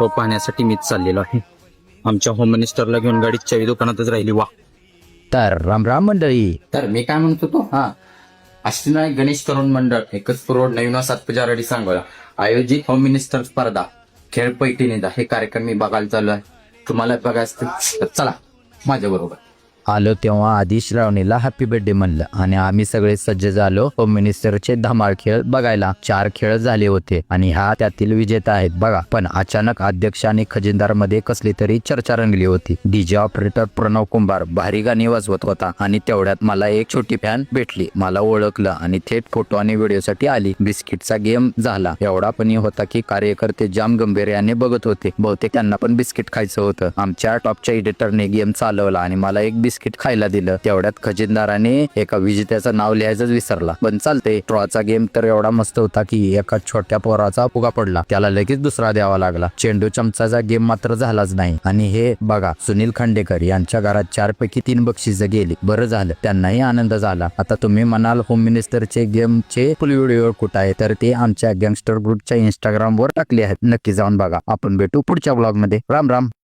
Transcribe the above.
तो पाहण्यासाठी मीच चाललेलो आहे. आमच्या होम मिनिस्टरला घेऊन गाडी चावी दुकानातच राहिली वा. तर राम राम मंडळी. तर मी काय म्हणत होतो? हा. अष्टविनायक गणेश तरुण मंडळ एकच रोड नवीन सातपुजारडी सांगोला. आयोजित होम मिनिस्टर स्पर्धा खेळ पैठणीदा हे कार्यक्रम मी बघायला चालू आहे तुम्हाला बघायचं चला माझ्या बरोबर. आलो तेव्हा आधी श्रावणीला हॅपी बर्थडे म्हणलं. आणि आम्ही सगळे सज्ज झालो. होम मिनिस्टरचे धमाल खेळ बघायला. चार खेळ झाले होते. आणि हा त्यातील विजेता आहेत बघा. पण अचानक अध्यक्ष आणि खजिनदारमध्ये कसली तरी चर्चा रंगली होती. डीजे ऑपरेटर प्रणव कुंभार भारी गाणी वाजवत होता. आणि तेवढ्यात मला एक छोटी फॅन भेटली. मला ओळखलं आणि थेट फोटो आणि व्हिडिओसाठी आली. बिस्किटचा गेम झाला. एवढा पण होता की कार्यकर्ते जाम गंभीर्याने बघत होते. बहुतेक त्यांना पण बिस्किट खायचं होतं. आमच्या टॉपच्या एडिटरने गेम चालवला आणि मला एक बिस्किट खायला दिलं. तेवढ्यात खजिनदाराने एका विजेत्याचं नाव लिहायचंच विसरला. पण चालते ट्रॉचा गेम तर एवढा मस्त होता की एका छोट्या पोराचा फुगा पडला. त्याला लगेच दुसरा द्यावा लागला. चेंडू चमचाचा गेम मात्र झालाच नाही. आणि हे बघा सुनील खांडेकर यांच्या घरात चार पैकी तीन बक्षिस गेली. बरं झालं त्यांनाही आनंद झाला. आता तुम्ही म्हणाल होम मिनिस्टरचे गेमचे फुल व्हिडिओ कुठं आहे तर ते आमच्या गँगस्टर ग्रुपच्या इंस्टाग्राम वर टाकले आहेत. नक्की जाऊन बघा. आपण भेटू पुढच्या ब्लॉगमध्ये. राम राम.